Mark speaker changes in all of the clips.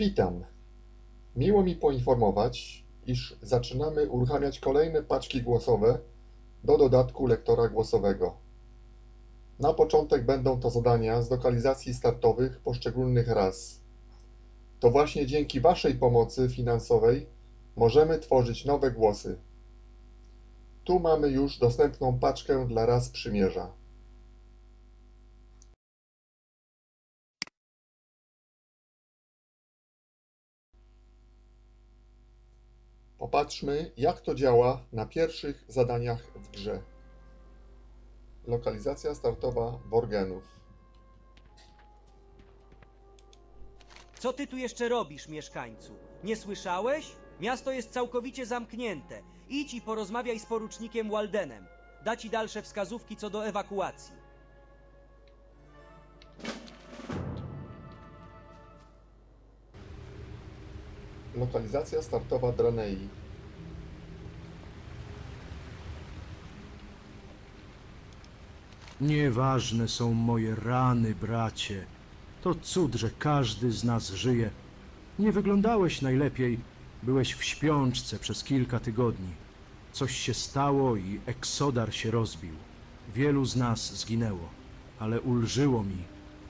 Speaker 1: Witam. Miło mi poinformować, iż zaczynamy uruchamiać kolejne paczki głosowe do dodatku lektora głosowego. Na początek będą to zadania z lokalizacji startowych poszczególnych ras. To właśnie dzięki Waszej pomocy finansowej możemy tworzyć nowe głosy. Tu mamy już dostępną paczkę dla ras przymierza. Popatrzmy, jak to działa na pierwszych zadaniach w grze. Lokalizacja startowa Borgenów.
Speaker 2: Co ty tu jeszcze robisz, mieszkańcu? Nie słyszałeś? Miasto jest całkowicie zamknięte. Idź i porozmawiaj z porucznikiem Waldenem. Da ci dalsze wskazówki co do ewakuacji.
Speaker 1: Lokalizacja startowa Dranei.
Speaker 3: Nieważne są moje rany, bracie. To cud, że każdy z nas żyje. Nie wyglądałeś najlepiej. Byłeś w śpiączce przez kilka tygodni. Coś się stało i Eksodar się rozbił. Wielu z nas zginęło, ale ulżyło mi,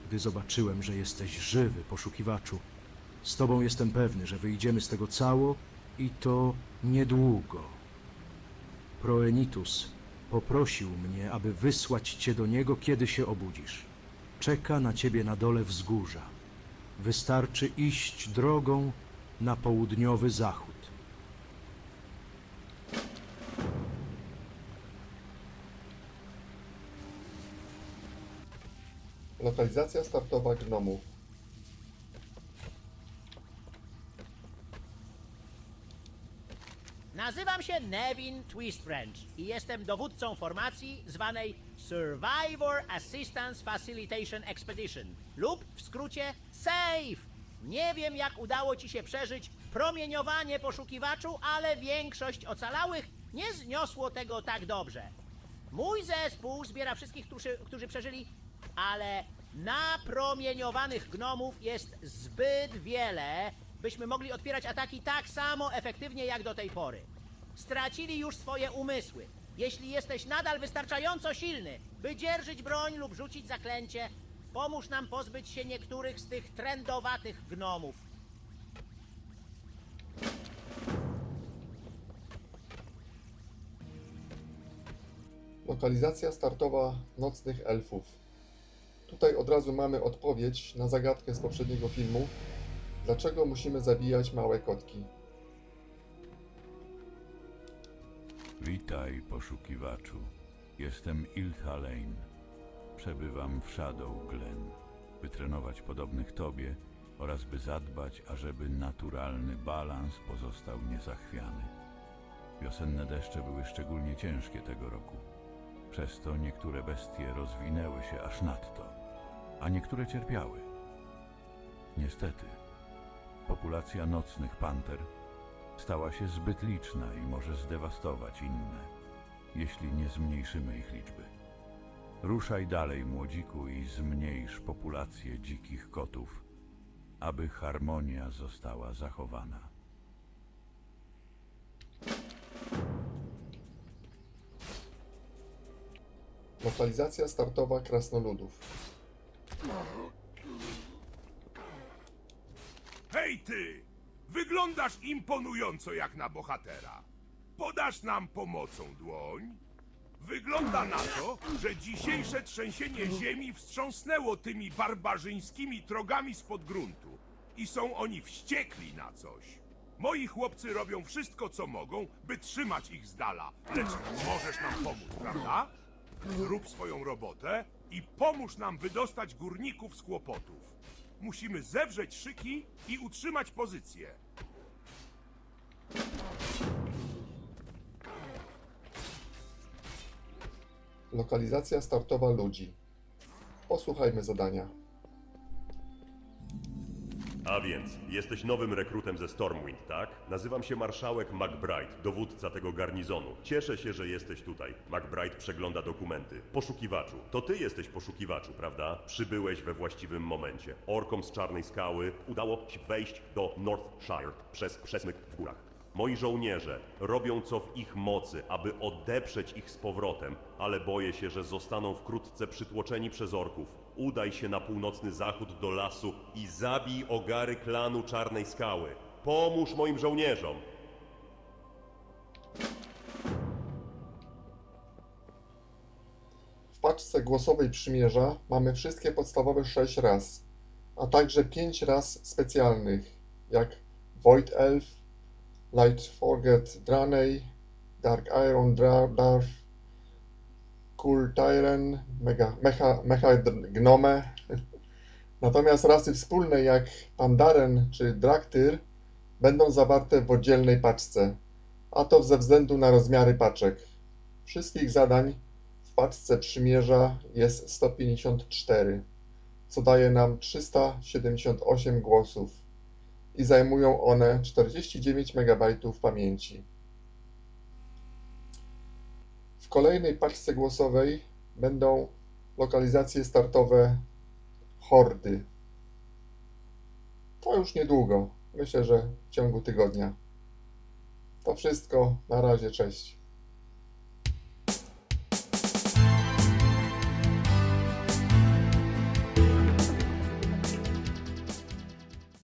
Speaker 3: gdy zobaczyłem, że jesteś żywy, poszukiwaczu. Z tobą jestem pewny, że wyjdziemy z tego cało i to niedługo. Proenitus poprosił mnie, aby wysłać cię do niego, kiedy się obudzisz. Czeka na ciebie na dole wzgórza. Wystarczy iść drogą na południowy zachód.
Speaker 1: Lokalizacja startowa Gnomów.
Speaker 4: Nazywam się Nevin Twistwrench i jestem dowódcą formacji zwanej Survivor Assistance Facilitation Expedition lub w skrócie SAFE. Nie wiem jak udało ci się przeżyć promieniowanie poszukiwaczu, ale większość ocalałych nie zniosło tego tak dobrze. Mój zespół zbiera wszystkich, którzy, którzy przeżyli, ale napromieniowanych gnomów jest zbyt wiele, byśmy mogli odpierać ataki tak samo efektywnie jak do tej pory. Stracili już swoje umysły. Jeśli jesteś nadal wystarczająco silny, by dzierżyć broń lub rzucić zaklęcie, pomóż nam pozbyć się niektórych z tych trendowatych gnomów.
Speaker 1: Lokalizacja startowa Nocnych Elfów. Tutaj od razu mamy odpowiedź na zagadkę z poprzedniego filmu. Dlaczego musimy zabijać małe kotki?
Speaker 5: Witaj, poszukiwaczu. Jestem Ilthalein. Przebywam w Shadow Glen, by trenować podobnych tobie oraz by zadbać, ażeby naturalny balans pozostał niezachwiany. Wiosenne deszcze były szczególnie ciężkie tego roku. Przez to niektóre bestie rozwinęły się aż nadto, a niektóre cierpiały. Niestety, populacja nocnych panter stała się zbyt liczna i może zdewastować inne, jeśli nie zmniejszymy ich liczby. Ruszaj dalej, młodziku, i zmniejsz populację dzikich kotów, aby harmonia została zachowana.
Speaker 1: Lokalizacja startowa Krasnoludów.
Speaker 6: Hej ty! Wyglądasz imponująco jak na bohatera. Podasz nam pomocą dłoń? Wygląda na to, że dzisiejsze trzęsienie ziemi wstrząsnęło tymi barbarzyńskimi trogami spod gruntu i są oni wściekli na coś. Moi chłopcy robią wszystko, co mogą, by trzymać ich z dala, lecz możesz nam pomóc, prawda? Zrób swoją robotę i pomóż nam wydostać górników z kłopotów. Musimy zewrzeć szyki i utrzymać pozycję.
Speaker 1: Lokalizacja startowa ludzi. Posłuchajmy zadania.
Speaker 7: A więc, jesteś nowym rekrutem ze Stormwind, tak? Nazywam się marszałek McBride, dowódca tego garnizonu. Cieszę się, że jesteś tutaj. McBride przegląda dokumenty. Poszukiwaczu, to ty jesteś poszukiwaczu, prawda? Przybyłeś we właściwym momencie. Orkom z Czarnej Skały udało się wejść do Northshire przez przesmyk w górach. Moi żołnierze robią co w ich mocy, aby odeprzeć ich z powrotem, ale boję się, że zostaną wkrótce przytłoczeni przez orków. Udaj się na północny zachód do lasu i zabij ogary klanu Czarnej Skały. Pomóż moim żołnierzom!
Speaker 1: W paczce głosowej przymierza mamy wszystkie podstawowe 6 ras, a także 5 ras specjalnych, jak Void Elf, Light Forget Draenei, Dark Iron Dwarf, Cool Tyren, Mega, Mecha, Mecha Gnome. Natomiast rasy wspólne jak Pandaren czy Draktyr będą zawarte w oddzielnej paczce, a to ze względu na rozmiary paczek. Wszystkich zadań w paczce przymierza jest 154, co daje nam 378 głosów i zajmują one 49 MB pamięci. W kolejnej paczce głosowej będą lokalizacje startowe Hordy. To już niedługo, myślę, że w ciągu tygodnia. To wszystko, na razie, cześć.